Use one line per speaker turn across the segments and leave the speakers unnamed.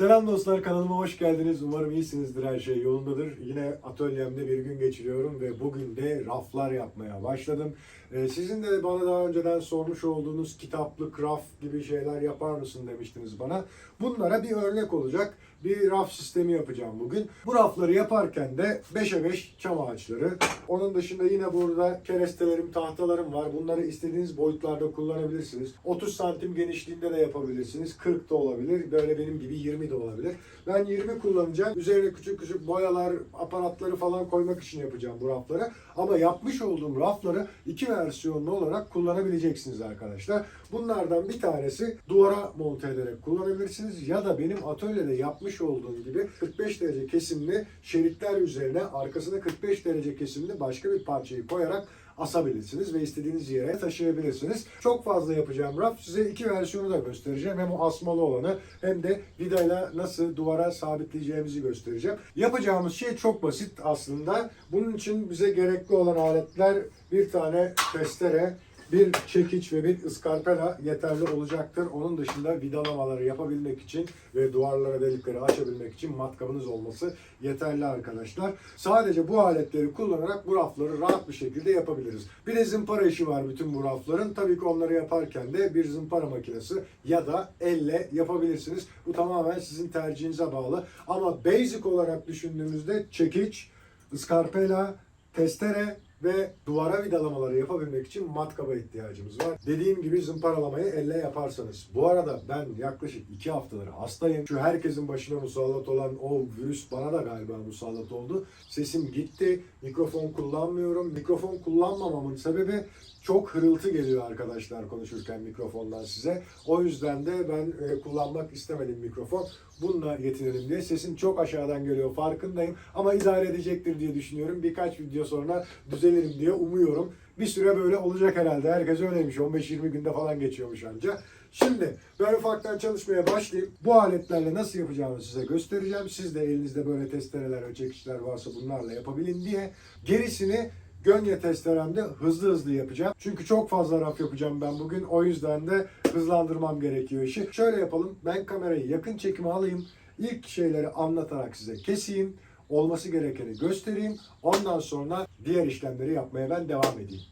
Selam dostlar kanalıma hoş geldiniz. Umarım iyisinizdir her şey yolundadır. Yine atölyemde bir gün geçiriyorum ve bugün de raflar yapmaya başladım. Ee, sizin de bana daha önceden sormuş olduğunuz kitaplı craft gibi şeyler yapar mısın demiştiniz bana. Bunlara bir örnek olacak bir raf sistemi yapacağım bugün. Bu rafları yaparken de 5'e 5 çam ağaçları. Onun dışında yine burada kerestelerim, tahtalarım var. Bunları istediğiniz boyutlarda kullanabilirsiniz. 30 santim genişliğinde de yapabilirsiniz. 40 da olabilir. Böyle benim gibi 20 de olabilir. Ben 20 kullanacağım. Üzerine küçük küçük boyalar, aparatları falan koymak için yapacağım bu rafları. Ama yapmış olduğum rafları iki versiyonlu olarak kullanabileceksiniz arkadaşlar. Bunlardan bir tanesi duvara monte ederek kullanabilirsiniz ya da benim atölyede yapmış olduğum gibi 45 derece kesimli şeritler üzerine arkasına 45 derece kesimli başka bir parçayı koyarak asabilirsiniz ve istediğiniz yere taşıyabilirsiniz. Çok fazla yapacağım raf size iki versiyonu da göstereceğim. Hem o asmalı olanı hem de vidayla nasıl duvara sabitleyeceğimizi göstereceğim. Yapacağımız şey çok basit aslında. Bunun için bize gerekli olan aletler bir tane testere, bir çekiç ve bir ıskarpela yeterli olacaktır. Onun dışında vidalamaları yapabilmek için ve duvarlara delikleri açabilmek için matkabınız olması yeterli arkadaşlar. Sadece bu aletleri kullanarak bu rafları rahat bir şekilde yapabiliriz. Bir de zımpara işi var bütün bu rafların. Tabii ki onları yaparken de bir zımpara makinesi ya da elle yapabilirsiniz. Bu tamamen sizin tercihinize bağlı. Ama basic olarak düşündüğümüzde çekiç, ıskarpela, testere ve duvara vidalamaları yapabilmek için matkaba ihtiyacımız var. Dediğim gibi zımparalamayı elle yaparsanız. Bu arada ben yaklaşık iki haftadır hastayım. Şu herkesin başına musallat olan o virüs bana da galiba musallat oldu. Sesim gitti. Mikrofon kullanmıyorum. Mikrofon kullanmamamın sebebi çok hırıltı geliyor arkadaşlar konuşurken mikrofondan size. O yüzden de ben e, kullanmak istemedim mikrofon. Bununla yetinelim diye. Sesim çok aşağıdan geliyor farkındayım. Ama idare edecektir diye düşünüyorum. Birkaç video sonra düzelirim diye umuyorum. Bir süre böyle olacak herhalde. Herkes öyleymiş. 15-20 günde falan geçiyormuş anca. Şimdi ben ufaktan çalışmaya başlayayım. Bu aletlerle nasıl yapacağımı size göstereceğim. Siz de elinizde böyle testereler ve çekişler varsa bunlarla yapabilin diye. Gerisini Gönye testeremde hızlı hızlı yapacağım. Çünkü çok fazla raf yapacağım ben bugün. O yüzden de hızlandırmam gerekiyor işi. Şöyle yapalım. Ben kamerayı yakın çekime alayım. İlk şeyleri anlatarak size keseyim. Olması gerekeni göstereyim. Ondan sonra diğer işlemleri yapmaya ben devam edeyim.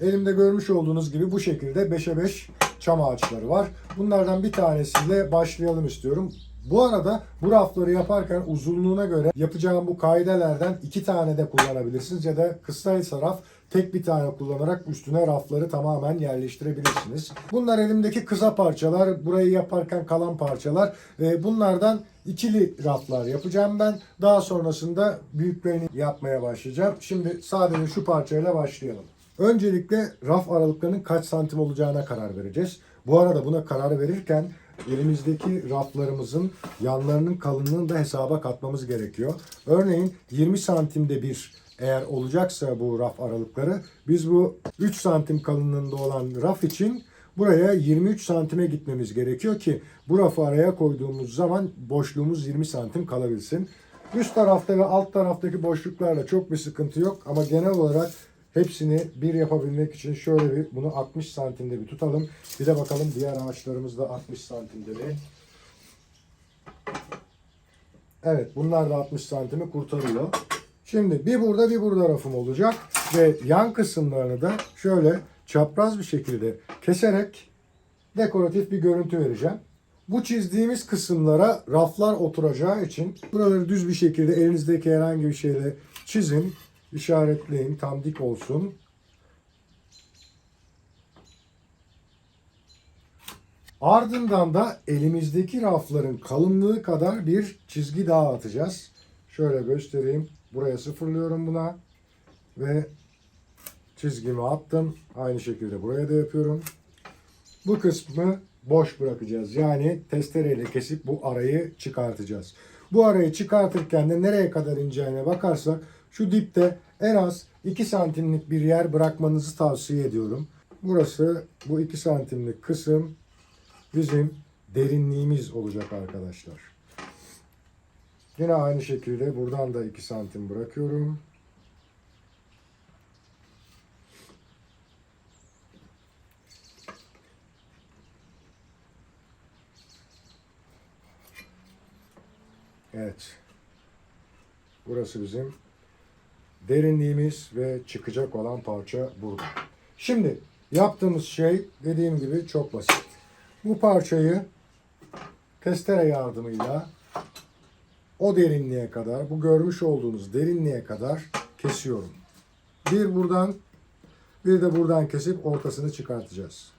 Elimde görmüş olduğunuz gibi bu şekilde 5'e 5 çam ağaçları var. Bunlardan bir tanesiyle başlayalım istiyorum. Bu arada bu rafları yaparken uzunluğuna göre yapacağım bu kaidelerden iki tane de kullanabilirsiniz ya da kısaysa raf tek bir tane kullanarak üstüne rafları tamamen yerleştirebilirsiniz. Bunlar elimdeki kısa parçalar, burayı yaparken kalan parçalar. Ee, Bunlardan ikili raflar yapacağım ben. Daha sonrasında büyüklerini yapmaya başlayacağım. Şimdi sadece şu parçayla başlayalım. Öncelikle raf aralıklarının kaç santim olacağına karar vereceğiz. Bu arada buna karar verirken elimizdeki raflarımızın yanlarının kalınlığını da hesaba katmamız gerekiyor. Örneğin 20 santimde bir eğer olacaksa bu raf aralıkları biz bu 3 santim kalınlığında olan raf için buraya 23 santime gitmemiz gerekiyor ki bu rafı araya koyduğumuz zaman boşluğumuz 20 santim kalabilsin. Üst tarafta ve alt taraftaki boşluklarla çok bir sıkıntı yok ama genel olarak hepsini bir yapabilmek için şöyle bir bunu 60 santimde bir tutalım. Bir de bakalım diğer ağaçlarımız da 60 santimde mi? Evet bunlar da 60 santimi kurtarıyor. Şimdi bir burada bir burada rafım olacak ve yan kısımlarını da şöyle çapraz bir şekilde keserek dekoratif bir görüntü vereceğim. Bu çizdiğimiz kısımlara raflar oturacağı için buraları düz bir şekilde elinizdeki herhangi bir şeyle çizin, işaretleyin, tam dik olsun. Ardından da elimizdeki rafların kalınlığı kadar bir çizgi daha atacağız. Şöyle göstereyim. Buraya sıfırlıyorum buna. Ve çizgimi attım. Aynı şekilde buraya da yapıyorum. Bu kısmı boş bırakacağız. Yani testereyle kesip bu arayı çıkartacağız. Bu arayı çıkartırken de nereye kadar ineceğine bakarsak şu dipte en az 2 santimlik bir yer bırakmanızı tavsiye ediyorum. Burası bu 2 santimlik kısım bizim derinliğimiz olacak arkadaşlar. Yine aynı şekilde buradan da 2 santim bırakıyorum. Evet. Burası bizim derinliğimiz ve çıkacak olan parça burada. Şimdi yaptığımız şey dediğim gibi çok basit. Bu parçayı testere yardımıyla o derinliğe kadar, bu görmüş olduğunuz derinliğe kadar kesiyorum. Bir buradan, bir de buradan kesip ortasını çıkartacağız.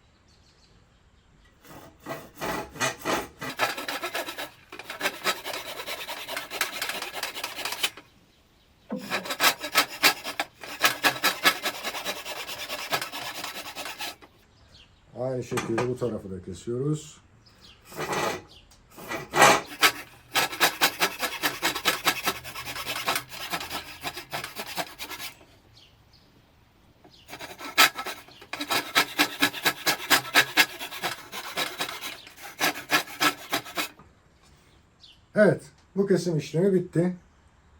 Aynı şekilde bu tarafı da kesiyoruz. Evet, bu kesim işlemi bitti.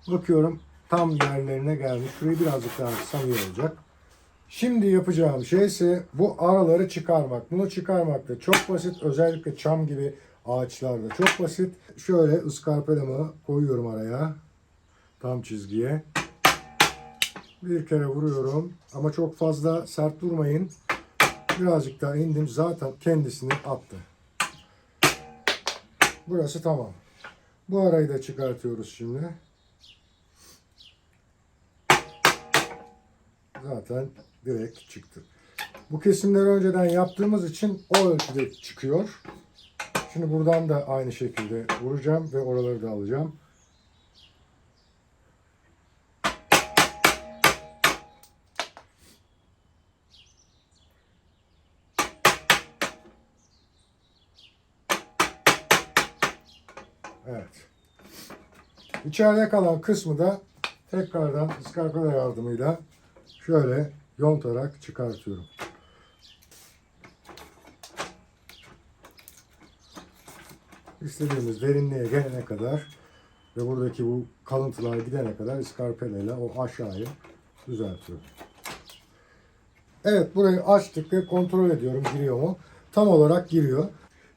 Bakıyorum tam yerlerine gelmiş. Şurayı birazcık daha açsam iyi olacak. Şimdi yapacağım şey ise bu araları çıkarmak. Bunu çıkarmak da çok basit. Özellikle çam gibi ağaçlarda çok basit. Şöyle ıskarpelamı koyuyorum araya. Tam çizgiye. Bir kere vuruyorum. Ama çok fazla sert vurmayın. Birazcık daha indim. Zaten kendisini attı. Burası tamam. Bu arayı da çıkartıyoruz şimdi. Zaten direkt çıktı. Bu kesimleri önceden yaptığımız için o ölçüde çıkıyor. Şimdi buradan da aynı şekilde vuracağım ve oraları da alacağım. Evet. İçeride kalan kısmı da tekrardan ıskarpela yardımıyla şöyle yontarak çıkartıyorum. İstediğimiz derinliğe gelene kadar ve buradaki bu kalıntılar gidene kadar iskarpelayla o aşağıyı düzeltiyorum. Evet burayı açtık ve kontrol ediyorum giriyor mu? Tam olarak giriyor.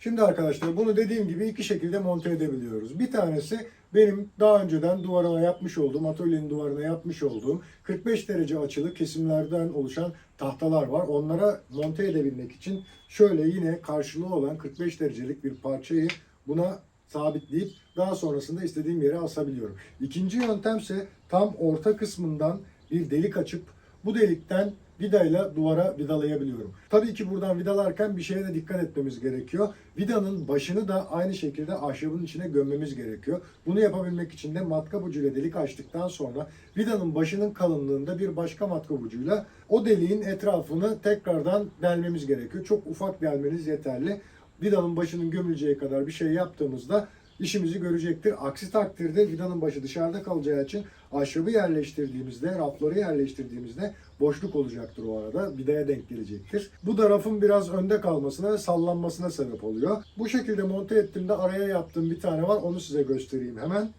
Şimdi arkadaşlar bunu dediğim gibi iki şekilde monte edebiliyoruz. Bir tanesi benim daha önceden duvarına yapmış olduğum, atölyenin duvarına yapmış olduğum 45 derece açılı kesimlerden oluşan tahtalar var. Onlara monte edebilmek için şöyle yine karşılığı olan 45 derecelik bir parçayı buna sabitleyip daha sonrasında istediğim yere asabiliyorum. İkinci yöntemse tam orta kısmından bir delik açıp bu delikten vidayla duvara vidalayabiliyorum. Tabii ki buradan vidalarken bir şeye de dikkat etmemiz gerekiyor. Vidanın başını da aynı şekilde ahşabın içine gömmemiz gerekiyor. Bunu yapabilmek için de matkap ucuyla delik açtıktan sonra vidanın başının kalınlığında bir başka matkap ucuyla o deliğin etrafını tekrardan delmemiz gerekiyor. Çok ufak delmeniz yeterli. Vidanın başının gömüleceği kadar bir şey yaptığımızda işimizi görecektir. Aksi takdirde vidanın başı dışarıda kalacağı için ahşabı yerleştirdiğimizde, rafları yerleştirdiğimizde boşluk olacaktır o arada. Vidaya denk gelecektir. Bu da rafın biraz önde kalmasına ve sallanmasına sebep oluyor. Bu şekilde monte ettiğimde araya yaptığım bir tane var. Onu size göstereyim hemen.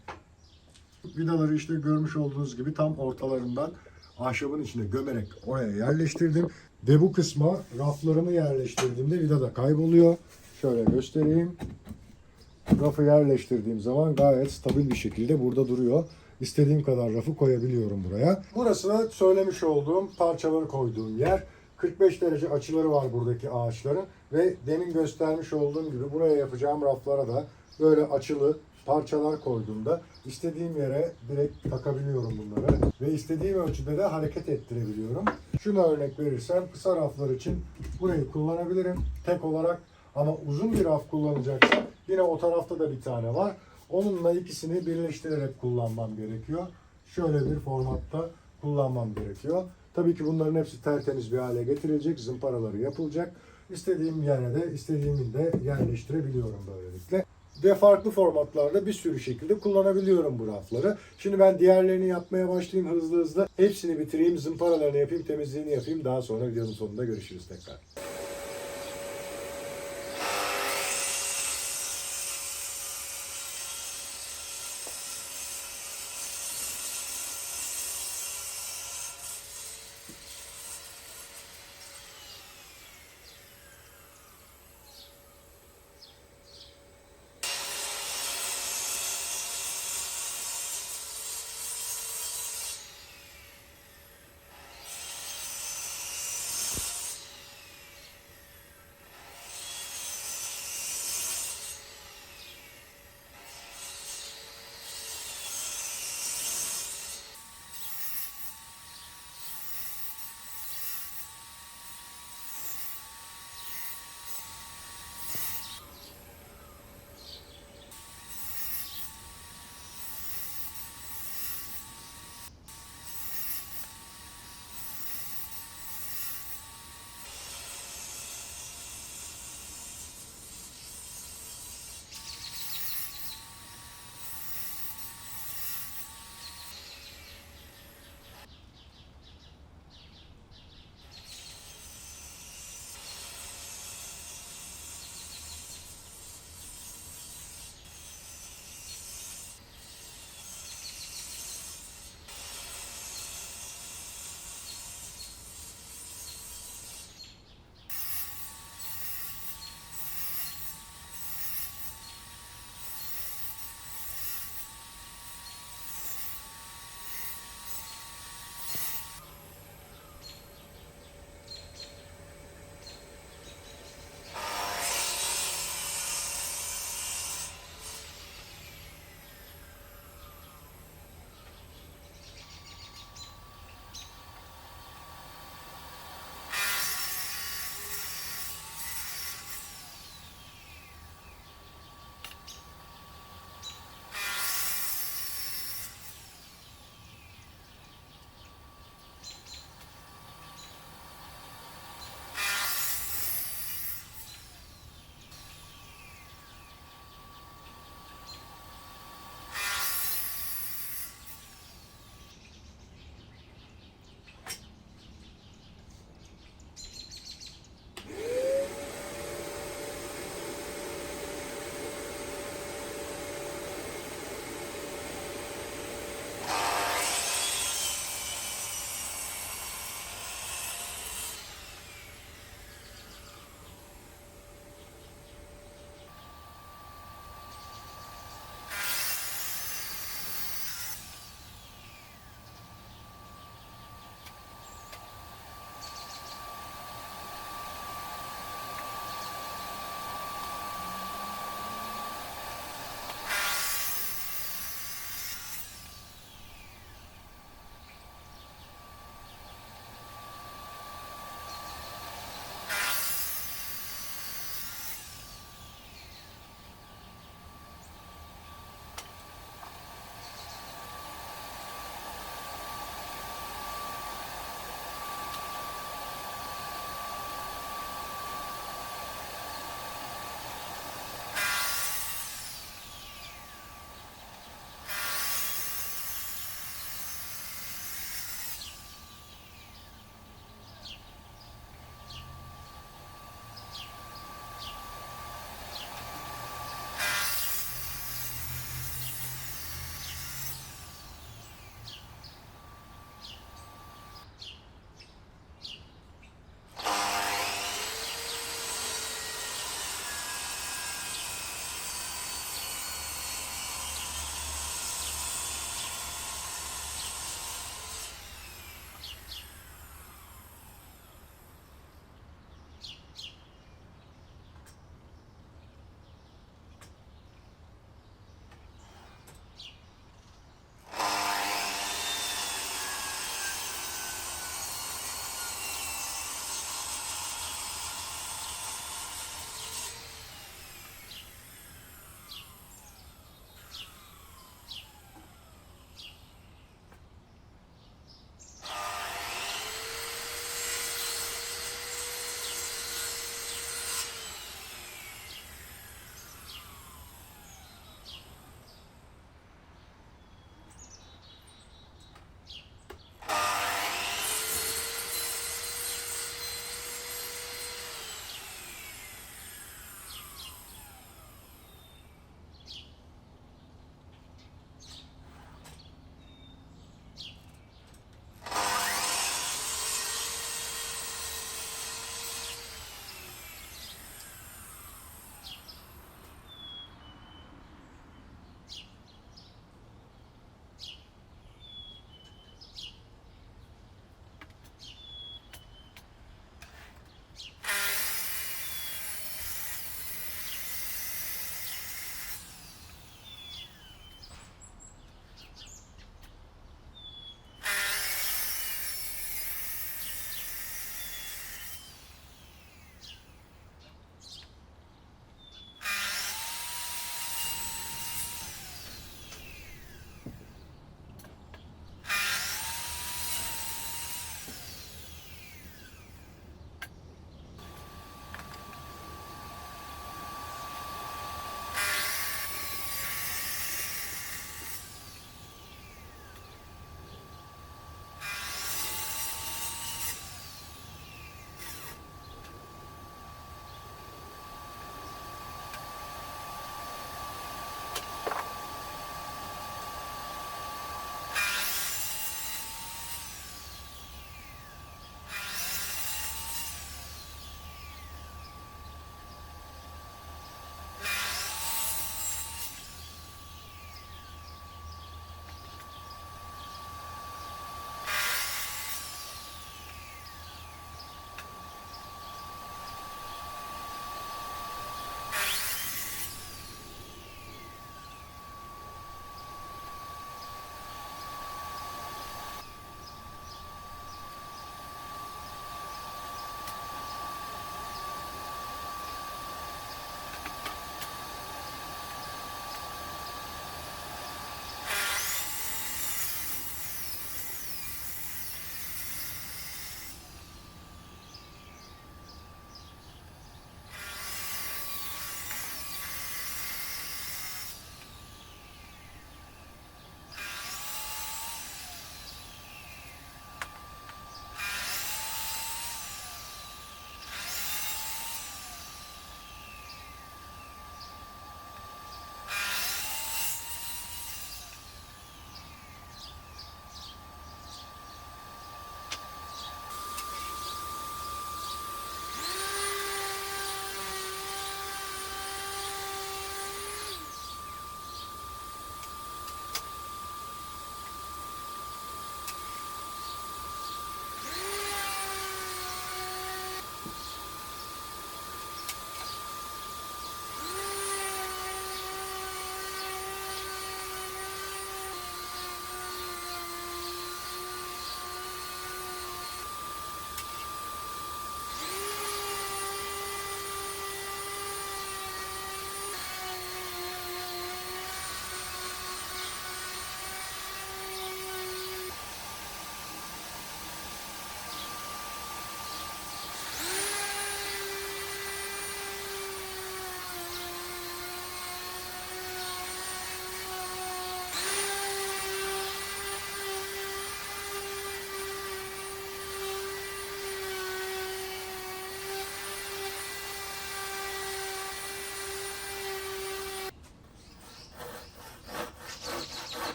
Vidaları işte görmüş olduğunuz gibi tam ortalarından ahşabın içine gömerek oraya yerleştirdim. Ve bu kısma raflarımı yerleştirdiğimde vida da kayboluyor. Şöyle göstereyim. Rafı yerleştirdiğim zaman gayet stabil bir şekilde burada duruyor. İstediğim kadar rafı koyabiliyorum buraya. Burası da söylemiş olduğum parçaları koyduğum yer. 45 derece açıları var buradaki ağaçların ve demin göstermiş olduğum gibi buraya yapacağım raflara da böyle açılı parçalar koyduğumda istediğim yere direkt takabiliyorum bunları ve istediğim ölçüde de hareket ettirebiliyorum. Şuna örnek verirsem kısa raflar için burayı kullanabilirim tek olarak ama uzun bir raf kullanacaksam yine o tarafta da bir tane var. Onunla ikisini birleştirerek kullanmam gerekiyor. Şöyle bir formatta kullanmam gerekiyor. Tabii ki bunların hepsi tertemiz bir hale getirilecek. Zımparaları yapılacak. İstediğim yere de istediğimi de yerleştirebiliyorum böylelikle. Ve farklı formatlarda bir sürü şekilde kullanabiliyorum bu rafları. Şimdi ben diğerlerini yapmaya başlayayım hızlı hızlı. Hepsini bitireyim, zımparalarını yapayım, temizliğini yapayım. Daha sonra videonun sonunda görüşürüz tekrar.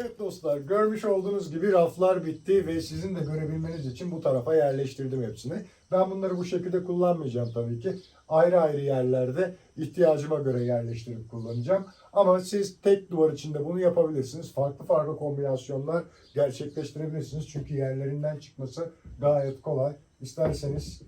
Evet dostlar görmüş olduğunuz gibi raflar bitti ve sizin de görebilmeniz için bu tarafa yerleştirdim hepsini. Ben bunları bu şekilde kullanmayacağım tabii ki. Ayrı ayrı yerlerde ihtiyacıma göre yerleştirip kullanacağım. Ama siz tek duvar içinde bunu yapabilirsiniz. Farklı farklı kombinasyonlar gerçekleştirebilirsiniz. Çünkü yerlerinden çıkması gayet kolay. İsterseniz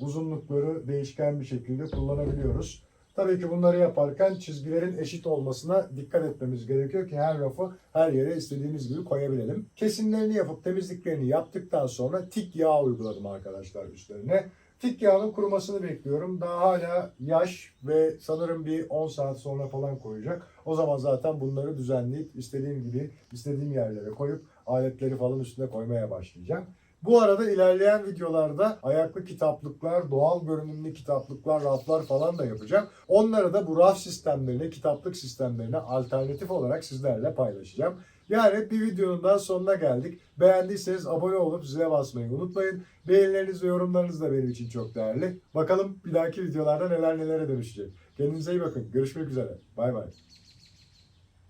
uzunlukları değişken bir şekilde kullanabiliyoruz. Tabii ki bunları yaparken çizgilerin eşit olmasına dikkat etmemiz gerekiyor ki her rafı her yere istediğimiz gibi koyabilelim. Kesimlerini yapıp temizliklerini yaptıktan sonra tik yağ uyguladım arkadaşlar üstlerine. Tik yağının kurumasını bekliyorum. Daha hala yaş ve sanırım bir 10 saat sonra falan koyacak. O zaman zaten bunları düzenleyip istediğim gibi istediğim yerlere koyup aletleri falan üstüne koymaya başlayacağım. Bu arada ilerleyen videolarda ayaklı kitaplıklar, doğal görünümlü kitaplıklar, raflar falan da yapacağım. Onları da bu raf sistemlerine, kitaplık sistemlerine alternatif olarak sizlerle paylaşacağım. Yani bir videonun daha sonuna geldik. Beğendiyseniz abone olup zile basmayı unutmayın. Beğenileriniz ve yorumlarınız da benim için çok değerli. Bakalım bir dahaki videolarda neler nelere dönüşecek. Kendinize iyi bakın. Görüşmek üzere. Bay bay.